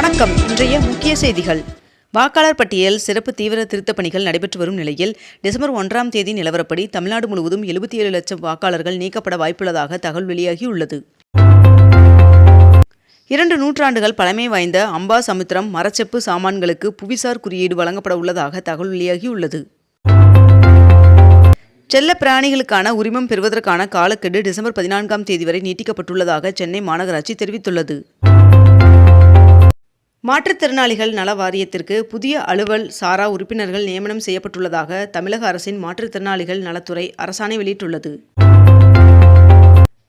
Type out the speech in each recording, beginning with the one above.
வணக்கம். இன்றைய முக்கிய செய்திகள். வாக்காளர் பட்டியல் சிறப்பு தீவிர திருத்தப் பணிகள் நடைபெற்று வரும் நிலையில் டிசம்பர் ஒன்றாம் தேதி நிலவரப்படி தமிழ்நாடு முழுவதும் எழுபத்தி ஏழு லட்சம் வாக்காளர்கள் நீக்கப்பட வாய்ப்புள்ளதாக தகவல் வெளியாகியுள்ளது இரண்டு நூற்றாண்டுகள் பழமை வாய்ந்த அம்பா சமுத்திரம் மரச்செப்பு சாமான்களுக்கு புவிசார் குறியீடு வழங்கப்பட உள்ளதாக தகவல் வெளியாகியுள்ளது செல்ல பிராணிகளுக்கான உரிமம் பெறுவதற்கான காலக்கெடு டிசம்பர் பதினான்காம் தேதி வரை நீட்டிக்கப்பட்டுள்ளதாக சென்னை மாநகராட்சி தெரிவித்துள்ளது. மாற்றுத்திறனாளிகள் நல வாரியத்திற்கு புதிய அலுவல் சாரா உறுப்பினர்கள் நியமனம் செய்யப்பட்டுள்ளதாக தமிழக அரசின் மாற்றுத்திறனாளிகள் நலத்துறை அரசாணை வெளியிட்டுள்ளது.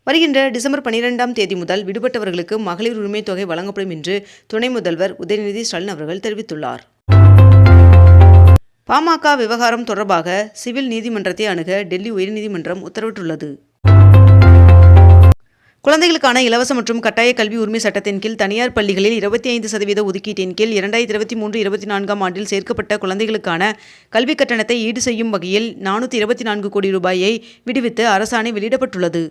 வருகின்ற டிசம்பர் பனிரெண்டாம் தேதி முதல் விடுபட்டவர்களுக்கு மகளிர் உரிமைத் தொகை வழங்கப்படும் என்று துணை முதல்வர் உதயநிதி ஸ்டாலின் அவர்கள் தெரிவித்துள்ளார். பாமக விவகாரம் தொடர்பாக சிவில் நீதிமன்றத்தை அணுக டெல்லி உயர்நீதிமன்றம் உத்தரவிட்டுள்ளது. குழந்தைகளுக்கான இலவச மற்றும் கட்டாய கல்வி உரிமை சட்டத்தின் கீழ் தனியார் பள்ளிகளில் இருபத்தி ஐந்து சதவீத ஒதுக்கீட்டின் கீழ் இரண்டாயிரத்தி இருபத்தி மூன்று இருபத்தி நான்காம் ஆண்டில் சேர்க்கப்பட்ட குழந்தைகளுக்கான கல்விக் கட்டணத்தை ஈடு செய்யும் வகையில் நானூற்றி இருபத்தி நான்கு கோடி ரூபாயை விடுவித்து அரசாணை வெளியிடப்பட்டுள்ளது.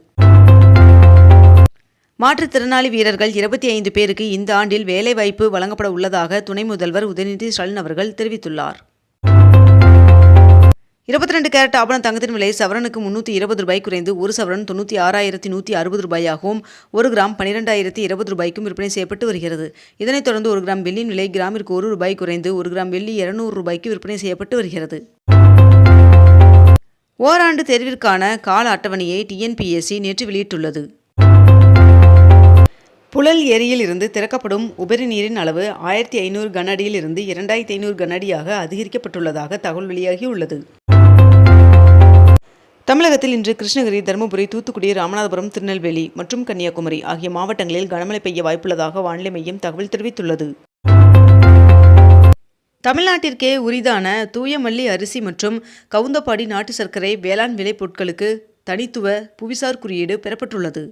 மாற்றுத்திறனாளி வீரர்கள் இருபத்தி ஐந்து பேருக்கு இந்த ஆண்டில் வேலைவாய்ப்பு வழங்கப்பட உள்ளதாக துணை முதல்வர் உதயநிதி ஸ்டாலின் அவர்கள் தெரிவித்துள்ளார். இருபத்தி ரெண்டு கேரட் ஆபண தங்கத்தின் விலை சவரனுக்கு முன்னூற்றி இருபது ரூபாய் குறைந்து ஒரு சவரன் தொண்ணூற்றி ஆறாயிரத்தி நூற்றி அறுபது ரூபாயாகவும் ஒரு கிராம் பன்னிரெண்டாயிரத்தி இருபது ரூபாய்க்கும் விற்பனை செய்யப்பட்டு வருகிறது. இதனைத் தொடர்ந்து ஒரு கிராம் வெள்ளியின் விலை கிராமிற்கு ஒரு ரூபாய் குறைந்து ஒரு கிராம் வெள்ளி இருநூறு ரூபாய்க்கு விற்பனை செய்யப்பட்டு வருகிறது. ஓராண்டு தேர்விற்கான கால அட்டவணையை டிஎன்பிஎஸ்சி நேற்று வெளியிட்டுள்ளது. புழல் ஏரியில் இருந்து திறக்கப்படும் உபரி நீரின் அளவு ஆயிரத்தி ஐநூறு கனஅடியில் இருந்து இரண்டாயிரத்தி ஐநூறு கனஅடியாக அதிகரிக்கப்பட்டுள்ளதாக தகவல் வெளியாகியுள்ளது. தமிழகத்தில் இன்று கிருஷ்ணகிரி தருமபுரி தூத்துக்குடி ராமநாதபுரம் திருநெல்வேலி மற்றும் கன்னியாகுமரி ஆகிய மாவட்டங்களில் கனமழை பெய்ய வாய்ப்புள்ளதாக வானிலை மையம் தகவல் தெரிவித்துள்ளது. தமிழ்நாட்டிற்கே உரிதான தூயமல்லி அரிசி மற்றும் கவுந்தப்பாடி நாட்டு சர்க்கரை வேளாண் விளைபொருட்களுக்கு தனித்துவ புவிசார் குறியீடு பெறப்பட்டுள்ளது.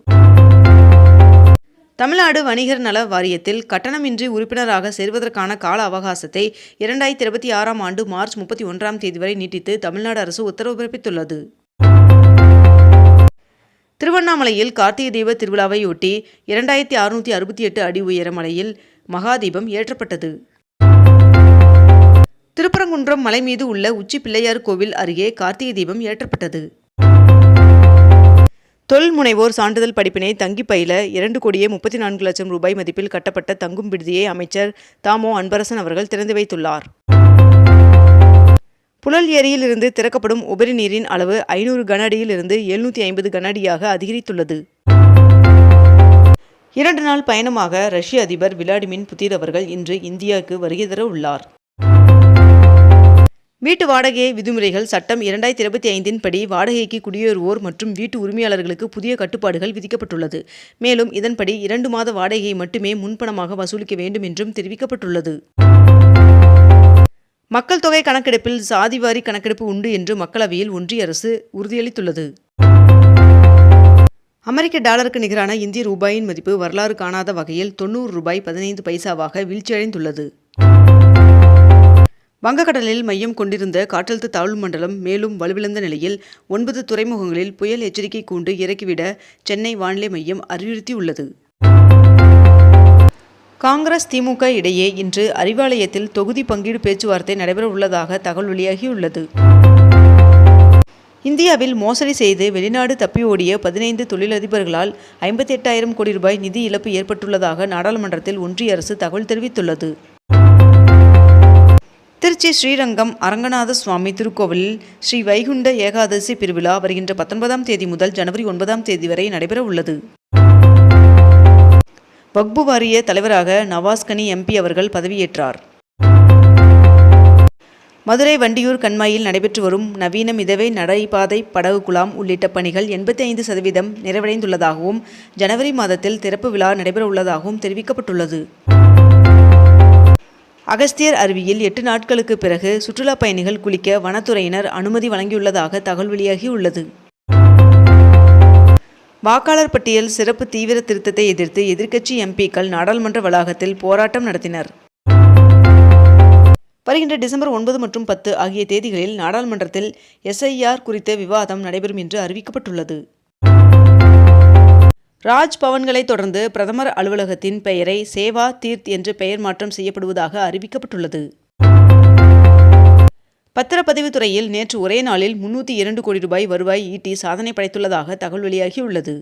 தமிழ்நாடு வணிகர் நல வாரியத்தில் கட்டணமின்றி உறுப்பினராக சேர்வதற்கான கால அவகாசத்தை இரண்டாயிரத்தி இருபத்தி ஆறாம் ஆண்டு மார்ச் முப்பத்தி ஒன்றாம் தேதி வரை நீட்டித்து தமிழ்நாடு அரசு உத்தரவு பிறப்பித்துள்ளது. திருவண்ணாமலையில் கார்த்திகை தீப திருவிழாவையொட்டி இரண்டாயிரத்தி அறுநூற்றி அறுபத்தி எட்டு அடி உயர மலையில் மகாதீபம் ஏற்றப்பட்டது. திருப்பரங்குன்றம் மலை மீது உள்ள உச்சி பிள்ளையார் கோவில் அருகே கார்த்திகை தீபம் ஏற்றப்பட்டது. தொழில் முனைவோர் சான்றிதழ் படிப்பினை தங்கி பயில இரண்டு கோடியே முப்பத்தி நான்கு லட்சம் ரூபாய் மதிப்பில் கட்டப்பட்ட தங்கும் விடுதியை அமைச்சர் தாமோ அன்பரசன் அவர்கள் திறந்து வைத்துள்ளார். புழல் ஏரியில் இருந்து திறக்கப்படும் உபரி நீரின் அளவு ஐநூறு கனஅடியில் இருந்து எழுநூற்றி ஐம்பது கனஅடியாக அதிகரித்துள்ளது. இரண்டு நாள் பயணமாக ரஷ்ய அதிபர் விளாடிமின் புதிர் அவர்கள் இன்று இந்தியாவுக்கு வருகை தர உள்ளார். வீட்டு வாடகை விதிமுறைகள் சட்டம் இரண்டாயிரத்தி இருபத்தி ஐந்தின் படி வாடகைக்கு குடியேறுவோர் மற்றும் வீட்டு உரிமையாளர்களுக்கு புதிய கட்டுப்பாடுகள் விதிக்கப்பட்டுள்ளது. மேலும் இதன்படி இரண்டு மாத வாடகையை மட்டுமே முன்பணமாக வசூலிக்க வேண்டும் என்றும் தெரிவிக்கப்பட்டுள்ளது. மக்கள் தொகை கணக்கெடுப்பில் சாதிவாரி கணக்கெடுப்பு உண்டு என்று மக்களவையில் ஒன்றிய அரசு உறுதியளித்துள்ளது. அமெரிக்க டாலருக்கு நிகரான இந்திய ரூபாயின் மதிப்பு வரலாறு காணாத வகையில் தொண்ணூறு ரூபாய் பதினைந்து பைசாவாக வீழ்ச்சியடைந்துள்ளது. வங்கக்கடலில் மையம் கொண்டிருந்த காற்றழுத்த தாழ்வு மண்டலம் மேலும் வலுவிழந்த நிலையில் ஒன்பது துறைமுகங்களில் புயல் எச்சரிக்கை கூண்டு இறக்கிவிட சென்னை வானிலை மையம் அறிவுறுத்தியுள்ளது. காங்கிரஸ் திமுக இடையே இன்று அறிவாலயத்தில் தொகுதி பங்கீடு பேச்சுவார்த்தை நடைபெற உள்ளதாக தகவல் வெளியாகியுள்ளது. இந்தியாவில் மோசடி செய்து வெளிநாடு தப்பி ஓடிய பதினைந்து தொழிலதிபர்களால் ஐம்பத்தி எட்டாயிரம் கோடி ரூபாய் நிதி இழப்பு ஏற்பட்டுள்ளதாக நாடாளுமன்றத்தில் ஒன்றிய அரசு தகவல் தெரிவித்துள்ளது. திருச்சி ஸ்ரீரங்கம் அரங்கநாத சுவாமி திருக்கோவிலில் ஸ்ரீ வைகுண்ட ஏகாதசி பெருவிழா வருகின்ற பத்தொன்பதாம் தேதி முதல் ஜனவரி ஒன்பதாம் தேதி வரை நடைபெற உள்ளது வக்பு வாரிய தலைவராக நவாஸ்கனி எம்பி அவர்கள் பதவியேற்றார். மதுரை வண்டியூர் கண்மாயில் நடைபெற்று வரும் நவீன மிதவை நடைபாதை படகு குழாம் உள்ளிட்ட பணிகள் எண்பத்தி ஐந்து சதவீதம் நிறைவடைந்துள்ளதாகவும் ஜனவரி மாதத்தில் திறப்பு விழா நடைபெறவுள்ளதாகவும் தெரிவிக்கப்பட்டுள்ளது. அகஸ்தியர் அருவியில் எட்டு நாட்களுக்கு பிறகு சுற்றுலா பயணிகள் குளிக்க வனத்துறையினர் அனுமதி வழங்கியுள்ளதாக தகவல் வெளியாகியுள்ளது. வாக்காளர் பட்டியல் சிறப்பு தீவிர திருத்தத்தை எதிர்த்து எதிர்க்கட்சி எம்பிக்கள் நாடாளுமன்ற வளாகத்தில் போராட்டம் நடத்தினர். வருகின்ற டிசம்பர் ஒன்பது மற்றும் பத்து ஆகிய தேதிகளில் நாடாளுமன்றத்தில் எஸ்ஐஆர் குறித்த விவாதம் நடைபெறும் என்று அறிவிக்கப்பட்டுள்ளது. ராஜ் பவன்களை தொடர்ந்து பிரதமர் அலுவலகத்தின் பெயரை சேவா தீர்த் என்று பெயர் மாற்றம் செய்யப்படுவதாக அறிவிக்கப்பட்டுள்ளது. பத்திரப்பதிவு துறையில் நேற்று ஒரே நாளில் முன்னூற்றி இரண்டு கோடி ரூபாய் வருவாய் ஈட்டி சாதனை படைத்துள்ளதாக தகவல் வெளியாகியுள்ளது.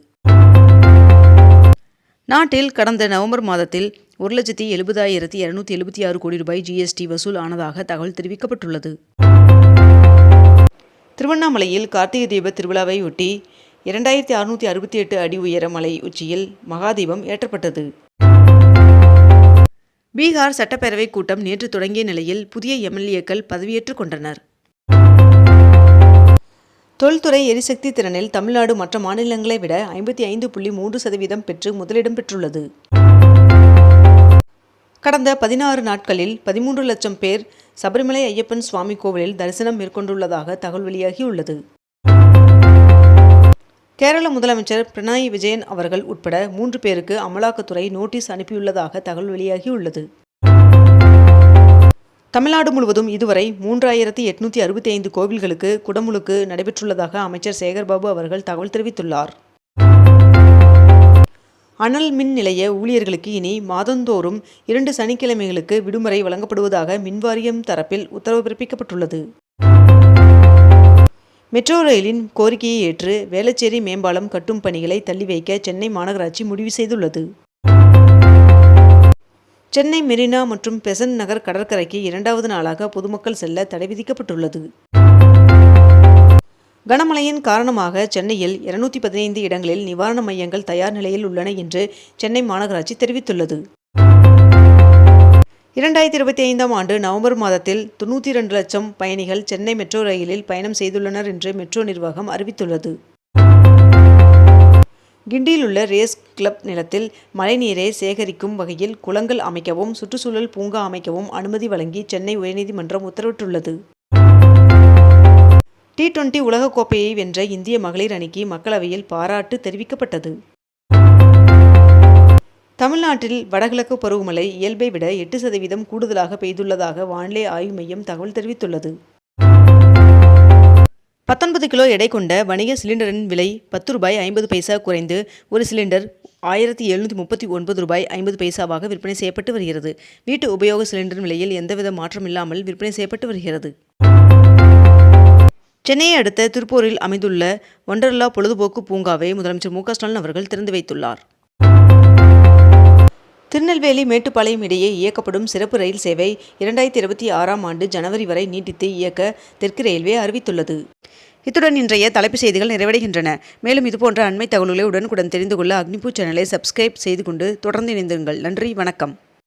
நாட்டில் கடந்த நவம்பர் மாதத்தில் ஒரு லட்சத்தி எழுபதாயிரத்தி இருநூத்தி எழுபத்தி ஆறு கோடி ரூபாய் ஜிஎஸ்டி வசூல் ஆனதாக தகவல் தெரிவிக்கப்பட்டுள்ளது. திருவண்ணாமலையில் கார்த்திகை தீப திருவிழாவையொட்டி இரண்டாயிரத்தி அறுநூற்றி அறுபத்தி எட்டு அடி உயர மலை உச்சியில் மகாதீபம் ஏற்றப்பட்டது. பீகார் சட்டப்பேரவை கூட்டம் நேற்று தொடங்கிய நிலையில் புதிய எம்எல்ஏக்கள் பதவியேற்றுக் கொண்டனர். தொல்துறை எரிசக்தி திறனில் தமிழ்நாடு மற்ற மாநிலங்களை விட ஐம்பத்தி ஐந்து புள்ளி மூன்று சதவீதம் பெற்று முதலிடம் பெற்றுள்ளது. கடந்த பதினாறு நாட்களில் பதிமூன்று லட்சம் பேர் சபரிமலை ஐயப்பன் சுவாமி கோவிலில் தரிசனம் மேற்கொண்டுள்ளதாக தகவல் வெளியாகியுள்ளது. கேரள முதலமைச்சர் பினராயி விஜயன் அவர்கள் உட்பட மூன்று பேருக்கு அமலாக்கத்துறை நோட்டீஸ் அனுப்பியுள்ளதாக தகவல் வெளியாகியுள்ளது. தமிழ்நாடு முழுவதும் இதுவரை மூன்றாயிரத்தி எட்நூத்தி அறுபத்தி ஐந்து கோவில்களுக்கு குடமுழுக்கு நடைபெற்றுள்ளதாக அமைச்சர் சேகர்பாபு அவர்கள் தகவல் தெரிவித்துள்ளார். அனல் மின் நிலைய ஊழியர்களுக்கு இனி மாதந்தோறும் இரண்டு சனிக்கிழமைகளுக்கு விடுமுறை வழங்கப்படுவதாக மின்வாரியம் தரப்பில் உத்தரவு பிறப்பிக்கப்பட்டுள்ளது. மெட்ரோ ரயிலின் கோரிக்கையை ஏற்று வேளச்சேரி மேம்பாலம் கட்டும் பணிகளை தள்ளி வைக்க சென்னை மாநகராட்சி முடிவு செய்துள்ளது. சென்னை மெரினா மற்றும் பெசன்ட் நகர் கடற்கரைக்கு இரண்டாவது நாளாக பொதுமக்கள் செல்ல தடை விதிக்கப்பட்டுள்ளது. கனமழையின் காரணமாக சென்னையில் இருநூத்தி பதினைந்து இடங்களில் நிவாரண மையங்கள் தயார் நிலையில் உள்ளன என்று சென்னை மாநகராட்சி தெரிவித்துள்ளது. இரண்டாயிரத்தி இருபத்தி ஐந்தாம் ஆண்டு நவம்பர் மாதத்தில் தொண்ணூற்றி இரண்டு லட்சம் பயணிகள் சென்னை மெட்ரோ ரயிலில் பயணம் செய்துள்ளனர் என்று மெட்ரோ நிர்வாகம் அறிவித்துள்ளது. கிண்டியில் உள்ள ரேஸ் கிளப் நிலத்தில் மழைநீரை சேகரிக்கும் வகையில் குளங்கள் அமைக்கவும் சுற்றுச்சூழல் பூங்கா அமைக்கவும் அனுமதி வழங்கி சென்னை உயர்நீதிமன்றம் உத்தரவிட்டுள்ளது. டி டுவெண்டி உலகக்கோப்பையை வென்ற இந்திய மகளிர் அணிக்கு மக்களவையில் பாராட்டு தெரிவிக்கப்பட்டது. தமிழ்நாட்டில் வடகிழக்கு பருவமழை இயல்பை விட எட்டு சதவீதம் கூடுதலாக பெய்துள்ளதாக வானிலை ஆய்வு மையம் தகவல் தெரிவித்துள்ளது. பத்தொன்பது கிலோ எடை கொண்ட வணிக சிலிண்டரின் விலை பத்து ரூபாய் ஐம்பது பைசா குறைந்து ஒரு சிலிண்டர் ஆயிரத்தி எழுநூற்றி முப்பத்தி ஒன்பது ரூபாய் ஐம்பது பைசாவாக விற்பனை செய்யப்பட்டு வருகிறது. வீட்டு உபயோக சிலிண்டரின் விலையில் எந்தவித மாற்றம் இல்லாமல் விற்பனை செய்யப்பட்டு வருகிறது. சென்னையை அடுத்த திருப்பூரில் அமைந்துள்ள ஒண்டர்லா பொழுதுபோக்கு பூங்காவை முதலமைச்சர் மு க ஸ்டாலின் அவர்கள் திறந்து வைத்துள்ளார். திருநெல்வேலி மேட்டுப்பாளையம் இடையே இயக்கப்படும் சிறப்பு ரயில் சேவை இரண்டாயிரத்தி இருபத்தி ஆறாம் ஆண்டு ஜனவரி வரை நீட்டித்து இயக்க தெற்கு ரயில்வே அறிவித்துள்ளது. இத்துடன் இன்றைய தலைப்பு செய்திகள் நிறைவடைகின்றன. மேலும் இதுபோன்ற அண்மை தகவல்களை உடனுக்குடன் தெரிந்து கொள்ள அக்னிபூ சேனலை சப்ஸ்கிரைப் செய்து கொண்டு தொடர்ந்து இணைந்திருங்கள். நன்றி வணக்கம்.